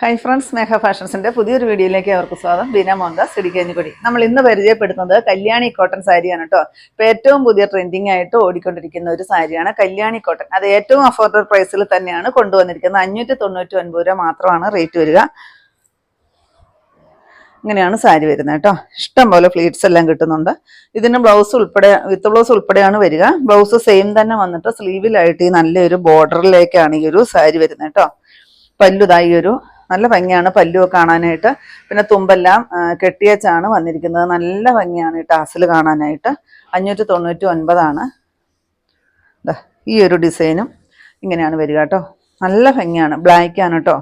Hi friends സ്നേഹ ഫാഷൻസിന്റെ പുതിയൊരു വീഡിയോയിലേക്ക് അവർക്ക് സ്വാഗതം. ബീന മോഹൻദാസ് ഇടിക്കഞ്ഞിക്കൊടി നമ്മൾ ഇന്ന് പരിചയപ്പെടുത്തുന്നത് കല്യാണി കോട്ടൺ സാരിയാണ് കേട്ടോ. ഇപ്പൊ ഏറ്റവും പുതിയ ട്രെൻഡിങ് ആയിട്ട് ഓടിക്കൊണ്ടിരിക്കുന്ന ഒരു സാരിയാണ് കല്യാണി കോട്ടൺ. അത് ഏറ്റവും അഫോർഡബിൾ പ്രൈസിൽ തന്നെയാണ് കൊണ്ടുവന്നിരിക്കുന്നത്. അഞ്ഞൂറ്റി തൊണ്ണൂറ്റി ഒൻപത് രൂപ മാത്രമാണ് റേറ്റ് വരിക. ഇങ്ങനെയാണ് സാരി വരുന്നത് കേട്ടോ. ഇഷ്ടം പോലെ ഫ്ലീറ്റ്സ് എല്ലാം കിട്ടുന്നുണ്ട്. ഇതിന് ബ്ലൗസ് ഉൾപ്പെടെ വിത്ത് ബ്ലൗസ് ഉൾപ്പെടെയാണ് വരിക. ബ്ലൗസ് സെയിം തന്നെ വന്നിട്ട് സ്ലീവിലായിട്ട് ഈ നല്ലൊരു ബോർഡറിലേക്കാണ് ഈ ഒരു സാരി വരുന്നത് കേട്ടോ. പല്ലുതായി ഒരു നല്ല ഭംഗിയാണ് പല്ലു കാണാനായിട്ട്. പിന്നെ തുമ്പെല്ലാം കെട്ടിയച്ചാണ് വന്നിരിക്കുന്നത്. നല്ല ഭംഗിയാണ് ഈ ടാസിൽ കാണാനായിട്ട്. അഞ്ഞൂറ്റി തൊണ്ണൂറ്റി ഒൻപതാണ് ഈ ഒരു ഡിസൈനും ഇങ്ങനെയാണ് വരിക കേട്ടോ. നല്ല ഭംഗിയാണ്. ബ്ലാക്ക് ആണ് കേട്ടോ.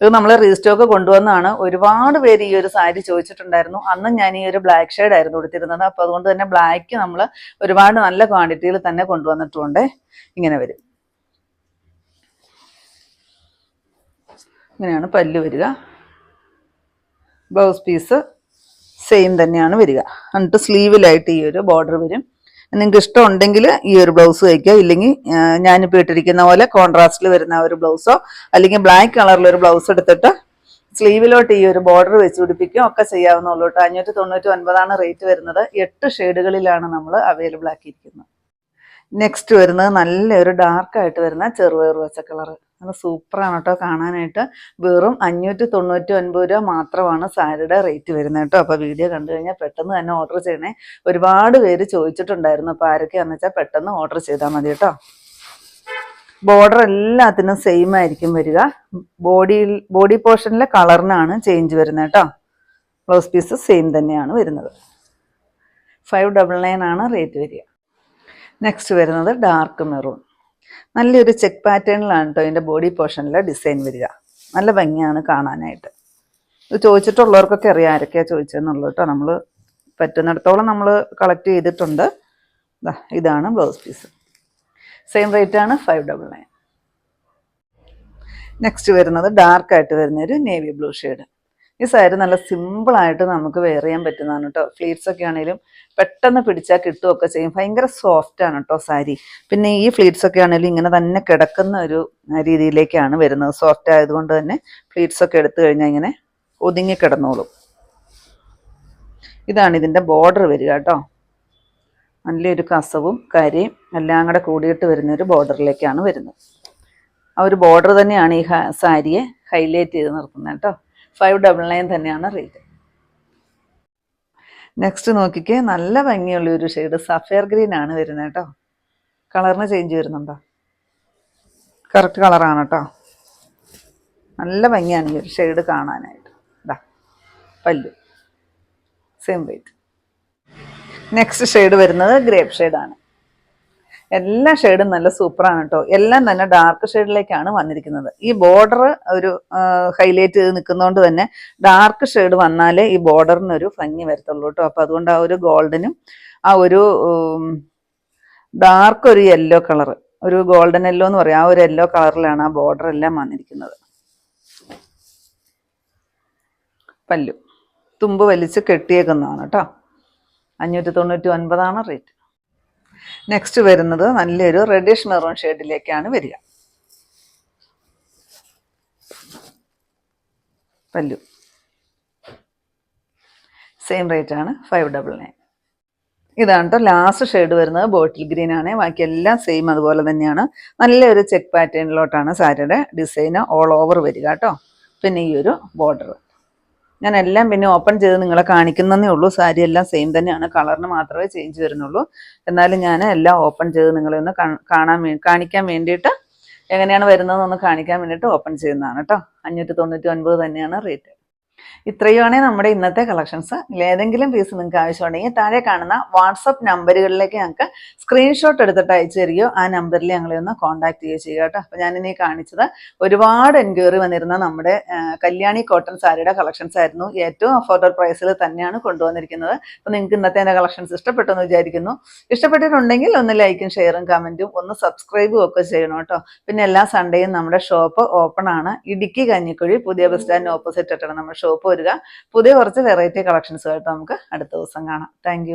ഇത് നമ്മൾ റീസ്റ്റോക്ക് കൊണ്ടുവന്നാണ് ഒരുപാട് പേര് ഈ ഒരു സാരി ചോദിച്ചിട്ടുണ്ടായിരുന്നു. അന്ന് ഞാൻ ഈ ഒരു ബ്ലാക്ക് ഷെയ്ഡ് ആയിരുന്നു കൊടുത്തിരുന്നത് അപ്പോൾ അതുകൊണ്ട് തന്നെ ബ്ലാക്ക് നമ്മൾ ഒരുപാട് നല്ല ക്വാണ്ടിറ്റിയിൽ തന്നെ കൊണ്ടുവന്നിട്ടുണ്ട്. ഇങ്ങനെ വരും. ഇങ്ങനെയാണ് പല്ല് വരിക. ബ്ലൗസ് പീസ് സെയിം തന്നെയാണ് വരിക. എന്നിട്ട് സ്ലീവിലായിട്ട് ഈ ഒരു ബോർഡർ വരും. നിങ്ങൾക്ക് ഇഷ്ടമുണ്ടെങ്കിൽ ഈ ഒരു ബ്ലൗസ് തയ്ക്കുക. ഇല്ലെങ്കിൽ ഞാനിപ്പോൾ ഇട്ടിരിക്കുന്ന പോലെ കോൺട്രാസ്റ്റിൽ വരുന്ന ഒരു ബ്ലൗസോ അല്ലെങ്കിൽ ബ്ലാക്ക് കളറിൽ ഒരു ബ്ലൗസ് എടുത്തിട്ട് സ്ലീവിലോട്ട് ഈ ഒരു ബോർഡർ വെച്ച് പിടിപ്പിക്കുകയും ഒക്കെ ചെയ്യാവുന്നുള്ളൂ കേട്ടോ. അഞ്ഞൂറ്റി തൊണ്ണൂറ്റി ഒൻപതാണ് റേറ്റ് വരുന്നത്. എട്ട് ഷെയ്ഡുകളിലാണ് നമ്മൾ അവൈലബിൾ ആക്കിയിരിക്കുന്നത്. നെക്സ്റ്റ് വരുന്നത് നല്ലൊരു ഡാർക്കായിട്ട് വരുന്ന ചെറുപയർ വെച്ച കളർ നല്ല സൂപ്പറാണ് കേട്ടോ കാണാനായിട്ട്. വെറും അഞ്ഞൂറ്റി തൊണ്ണൂറ്റി ഒൻപത് രൂപ മാത്രമാണ് സാരിയുടെ റേറ്റ് വരുന്നത് കേട്ടോ. അപ്പോൾ വീഡിയോ കണ്ടു കഴിഞ്ഞാൽ പെട്ടെന്ന് തന്നെ ഓർഡർ ചെയ്യണേ. ഒരുപാട് പേര് ചോദിച്ചിട്ടുണ്ടായിരുന്നു. അപ്പോൾ ആരൊക്കെയാണെന്ന് വെച്ചാൽ പെട്ടെന്ന് ഓർഡർ ചെയ്താൽ മതി കേട്ടോ. ബോർഡർ എല്ലാത്തിനും സെയിം ആയിരിക്കും വരിക. ബോഡിയിൽ ബോഡി പോർഷനിലെ കളറിനാണ് ചേഞ്ച് വരുന്നത് കേട്ടോ. ബ്ലൗസ് പീസ് സെയിം തന്നെയാണ് വരുന്നത്. ഫൈവ് ഡബിൾ നയൻ ആണ് റേറ്റ് വരിക. നെക്സ്റ്റ് വരുന്നത് ഡാർക്ക് മെറൂൺ നല്ലൊരു ചെക്ക് പാറ്റേണിലാണ് കേട്ടോ ഇതിന്റെ ബോഡി പോർഷനിൽ ഡിസൈൻ വരിക. നല്ല ഭംഗിയാണ് കാണാനായിട്ട്. ഇത് ചോദിച്ചിട്ടുള്ളവർക്കൊക്കെ അറിയാം ആരൊക്കെയാണ് ചോദിച്ചതെന്നുള്ളൂ കേട്ടോ നമ്മൾ പറ്റുന്നിടത്തോളം നമ്മൾ കളക്ട് ചെയ്തിട്ടുണ്ട്. ഇതാണ് ബ്ലൗസ് പീസ് സെയിം റേറ്റ് ആണ് ഫൈവ് ഡബിൾ നയൻ നെക്സ്റ്റ് വരുന്നത് ഡാർക്ക് ആയിട്ട് വരുന്ന നേവി ബ്ലൂ ഷെയ്ഡ് ഈ സാരി നല്ല സിമ്പിളായിട്ട് നമുക്ക് വെയർ ചെയ്യാൻ പറ്റുന്നതാണ് കേട്ടോ ഫ്ലീറ്റ്സ് ഒക്കെ ആണെങ്കിലും പെട്ടെന്ന് പിടിച്ചാൽ കിട്ടുകയൊക്കെ ചെയ്യും. ഭയങ്കര സോഫ്റ്റ് ആണ് കേട്ടോ സാരി. പിന്നെ ഈ ഫ്ലീറ്റ്സ് ഒക്കെ ആണെങ്കിലും ഇങ്ങനെ തന്നെ കിടക്കുന്ന ഒരു രീതിയിലേക്കാണ് വരുന്നത്. സോഫ്റ്റ് ആയതുകൊണ്ട് തന്നെ ഫ്ലീറ്റ്സ് ഒക്കെ എടുത്തു കഴിഞ്ഞാൽ ഇങ്ങനെ ഒതുങ്ങി കിടന്നോളും. ഇതാണ് ഇതിന്റെ ബോർഡർ വരിക കേട്ടോ നല്ലൊരു കസവും കരയും എല്ലാം കൂടെ കൂടിയിട്ട് വരുന്ന ഒരു ബോർഡറിലേക്കാണ് വരുന്നത്. ആ ഒരു ബോർഡർ തന്നെയാണ് ഈ സാരിയെ ഹൈലൈറ്റ് ചെയ്ത് നിർത്തുന്നത് കേട്ടോ ഫൈവ് ഡബിൾ നയൻ തന്നെയാണ് റേറ്റ് നെക്സ്റ്റ് നോക്കിക്കേ നല്ല ഭംഗിയുള്ള ഒരു ഷെയ്ഡ് സഫയർ ഗ്രീൻ ആണ് വരുന്നത് കേട്ടോ. കളറിന് ചേഞ്ച് വരുന്നുണ്ടോ? കറക്റ്റ് കളറാണ് കേട്ടോ. നല്ല ഭംഗിയാണ് ഈ ഒരു ഷെയ്ഡ് കാണാനായിട്ട്. ഇതാ pallu. Same weight next shade വരുന്നത് ഗ്രേപ്പ് ഷെയ്ഡാണ് എല്ലാ ഷെയ്ഡും നല്ല സൂപ്പറാണ് കേട്ടോ എല്ലാം നല്ല ഡാർക്ക് ഷെയ്ഡിലേക്കാണ് വന്നിരിക്കുന്നത്. ഈ ബോർഡർ ഒരു ഹൈലൈറ്റ് ചെയ്ത് നിൽക്കുന്നതുകൊണ്ട് തന്നെ ഡാർക്ക് ഷെയ്ഡ് വന്നാലേ ഈ ബോർഡറിനൊരു ഭംഗി വരത്തുള്ളൂ കേട്ടോ അപ്പോൾ അതുകൊണ്ട് ആ ഒരു ഗോൾഡനും ആ ഒരു ഡാർക്ക് ഒരു യെല്ലോ കളർ ഒരു ഗോൾഡൻ യെല്ലോ എന്ന് പറയും. ആ ഒരു യെല്ലോ കളറിലാണ് ആ ബോർഡർ എല്ലാം വന്നിരിക്കുന്നത്. പല്ലു. തുമ്പ് വലിച്ച് കെട്ടിയേക്കുന്നതാണ് കേട്ടോ അഞ്ഞൂറ്റി തൊണ്ണൂറ്റി ഒൻപതാണ് റേറ്റ് നെക്സ്റ്റ് വരുന്നത് നല്ലൊരു റെഡിഷ് മെറൂൺ ഷെയ്ഡിലേക്കാണ് വരിക. പല്ലു. സെയിം റേറ്റ് ആണ് ഫൈവ് ഡബിൾ നയൻ ഇതാണ് കേട്ടോ ലാസ്റ്റ് ഷെയ്ഡ് വരുന്നത് ബോട്ടിൽ ഗ്രീൻ ആണ്. ബാക്കി എല്ലാം സെയിം അതുപോലെ തന്നെയാണ്. നല്ലൊരു ചെക്ക് പാറ്റേണിലോട്ടാണ് സാരിയുടെ ഡിസൈന് ഓൾ ഓവർ വരിക കേട്ടോ പിന്നെ ഈ ഒരു ബോർഡർ ഞാൻ എല്ലാം പിന്നെ ഓപ്പൺ ചെയ്ത് നിങ്ങളെ കാണിക്കുന്നതേ ഉള്ളൂ. സാരി എല്ലാം സെയിം തന്നെയാണ്. കളറിന് മാത്രമേ ചേഞ്ച് വരുന്നുള്ളൂ. എന്നാലും ഞാൻ എല്ലാം ഓപ്പൺ ചെയ്ത് നിങ്ങളെ ഒന്ന് കാണാൻ കാണിക്കാൻ വേണ്ടിയിട്ട് എങ്ങനെയാണ് വരുന്നതെന്നൊന്ന് കാണിക്കാൻ വേണ്ടിയിട്ട് ഓപ്പൺ ചെയ്യുന്നതാണ് കേട്ടോ അഞ്ഞൂറ്റി തൊണ്ണൂറ്റി ഒൻപത് തന്നെയാണ് റേറ്റ് ഇത്രയുമാണ് നമ്മുടെ ഇന്നത്തെ കളക്ഷൻസ് ഏതെങ്കിലും പീസ് നിങ്ങൾക്ക് ആവശ്യമുണ്ടെങ്കിൽ താഴെ കാണുന്ന വാട്സപ്പ് നമ്പറുകളിലേക്ക് ഞങ്ങൾക്ക് സ്ക്രീൻഷോട്ട് എടുത്തിട്ട് അയച്ചു തരികയോ ആ നമ്പറിൽ ഞങ്ങളെ ഒന്ന് കോൺടാക്ട് ചെയ്യുകയോ ചെയ്യുക കേട്ടോ. അപ്പോൾ ഞാനിനി കാണിച്ചത് ഒരുപാട് എൻക്വയറി വന്നിരുന്ന നമ്മുടെ കല്യാണി കോട്ടൺ സാരിയുടെ കളക്ഷൻസ് ആയിരുന്നു. ഏറ്റവും അഫോർഡബിൾ പ്രൈസിൽ തന്നെയാണ് കൊണ്ടുവന്നിരിക്കുന്നത്. അപ്പോൾ നിങ്ങൾക്ക് ഇന്നത്തെ എന്റെ കളക്ഷൻസ് ഇഷ്ടപ്പെട്ടു എന്ന് വിചാരിക്കുന്നു. ഇഷ്ടപ്പെട്ടിട്ടുണ്ടെങ്കിൽ ഒന്ന് ലൈക്കും ഷെയറും കമന്റും ഒന്ന് സബ്സ്ക്രൈബും ഒക്കെ ചെയ്യണം കേട്ടോ. പിന്നെ എല്ലാ സൺഡേയും നമ്മുടെ ഷോപ്പ് ഓപ്പൺ ആണ്. ഇടുക്കി കഞ്ഞിക്കുഴി പുതിയ ബസ് സ്റ്റാൻഡിന് ഓപ്പോസിറ്റ് ആയിട്ടാണ് നമ്മുടെ ഷോപ്പ് വരിക. പുതിയ കുറച്ച് വെറൈറ്റി കളക്ഷൻസുമായിട്ട് നമുക്ക് അടുത്ത ദിവസം കാണാം. താങ്ക്